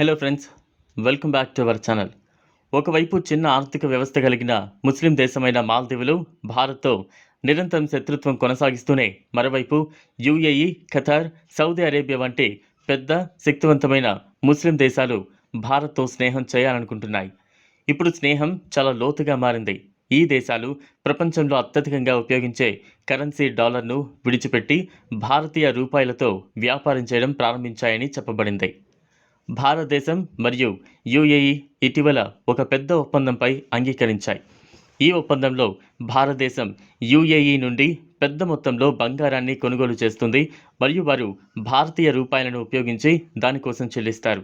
Hello friends welcome back to our channel ఒకవైపు చిన్న ఆర్థిక వ్యవస్థ కలిగిన ముస్లిం దేశమైన మాల్దీవులు భారత్తో నిరంతరం శత్రుత్వం కొనసాగిస్తూనే మరోవైపు యుఏఈ ఖతార్ సౌదీ అరేబియా వంటి పెద్ద శక్తివంతమైన ముస్లిం దేశాలు భారత్తో స్నేహం చేయాలనుకుంటున్నాయి. ఇప్పుడు స్నేహం చాలా లోతుగా మారింది. ఈ దేశాలు ప్రపంచంలో అత్యధికంగా ఉపయోగించే కరెన్సీ డాలర్ను విడిచిపెట్టి భారతీయ రూపాయలతో వ్యాపారం చేయడం ప్రారంభించాయని చెప్పబడింది. భారతదేశం మరియు యుఏఈ ఇటీవల ఒక పెద్ద ఒప్పందంపై అంగీకరించాయి. ఈ ఒప్పందంలో భారతదేశం యుఏఈ నుండి పెద్ద మొత్తంలో బంగారాన్ని కొనుగోలు చేస్తుంది మరియు వారు భారతీయ రూపాయలను ఉపయోగించి దానికోసం చెల్లిస్తారు.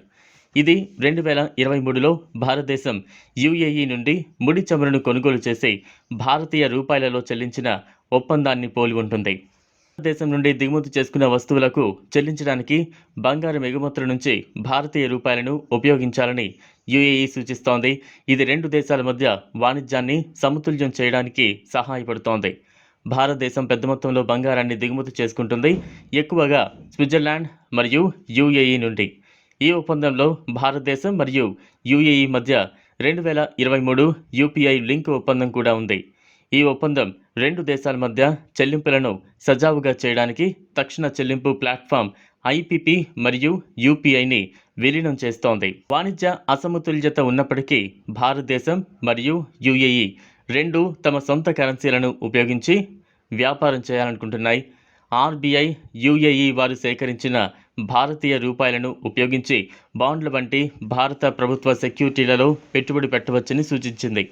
ఇది రెండు వేల ఇరవై మూడులో భారతదేశం యుఏఈ నుండి ముడి చమురును కొనుగోలు చేసి భారతీయ రూపాయలలో చెల్లించిన ఒప్పందాన్ని పోలి ఉంటుంది భారతదేశం నుండి దిగుమతి చేసుకున్న వస్తువులకు చెల్లించడానికి బంగారం ఎగుమతుల నుంచి భారతీయ రూపాయలను ఉపయోగించాలని యుఏఈ సూచిస్తోంది. ఇది రెండు దేశాల మధ్య వాణిజ్యాన్ని సమతుల్యం చేయడానికి సహాయపడుతోంది. భారతదేశం పెద్ద మొత్తంలో బంగారాన్ని దిగుమతి చేసుకుంటుంది. ఎక్కువగా స్విట్జర్లాండ్ మరియు యుఏఈ నుండి. ఈ ఒప్పందంలో భారతదేశం మరియు యుఏఈ మధ్య రెండు వేల ఇరవై మూడు యూపీఐ లింక్ ఒప్పందం కూడా ఉంది. ఈ ఒప్పందం రెండు దేశాల మధ్య చెల్లింపులను సజావుగా చేయడానికి తక్షణ చెల్లింపు ప్లాట్ఫామ్ ఐపీపీ మరియు యూపీఐని విలీనం చేస్తోంది. వాణిజ్య అసమతుల్యత ఉన్నప్పటికీ భారతదేశం మరియు యుఏఈ రెండు తమ సొంత కరెన్సీలను ఉపయోగించి వ్యాపారం చేయాలనుకుంటున్నాయి. ఆర్బీఐ యుఏఈ వారు సేకరించిన భారతీయ రూపాయలను ఉపయోగించి బాండ్ల వంటి భారత ప్రభుత్వ సెక్యూరిటీలలో పెట్టుబడి పెట్టవచ్చని సూచించింది.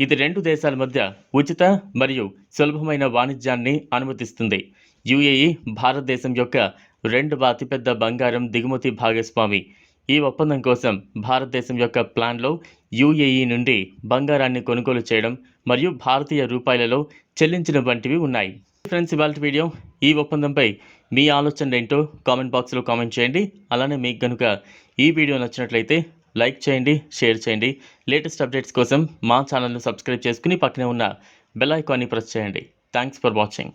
ఇది రెండు దేశాల మధ్య ఉచిత మరియు సులభమైన వాణిజ్యాన్ని అనుమతిస్తుంది. యుఏఈ భారతదేశం యొక్క రెండవ అతిపెద్ద బంగారం దిగుమతి భాగస్వామి. ఈ ఒప్పందం కోసం భారతదేశం యొక్క ప్లాన్లో యుఏఈ నుండి బంగారాన్ని కొనుగోలు చేయడం మరియు భారతీయ రూపాయలలో చెల్లించడం వంటివి ఉన్నాయి. ఫ్రెండ్స్ ఇవాళ వీడియో ఈ ఒప్పందంపై మీ ఆలోచనలు ఏంటో కామెంట్ బాక్స్లో కామెంట్ చేయండి. అలానే మీకు కనుక ఈ వీడియో నచ్చినట్లయితే లైక్ చేయండి షేర్ చేయండి. లేటెస్ట్ అప్డేట్స్ కోసం మా ఛానల్ను సబ్స్క్రైబ్ చేసుకుని పక్కనే ఉన్న బెల్ ఐకాన్ని ప్రెస్ చేయండి. Thanks for watching.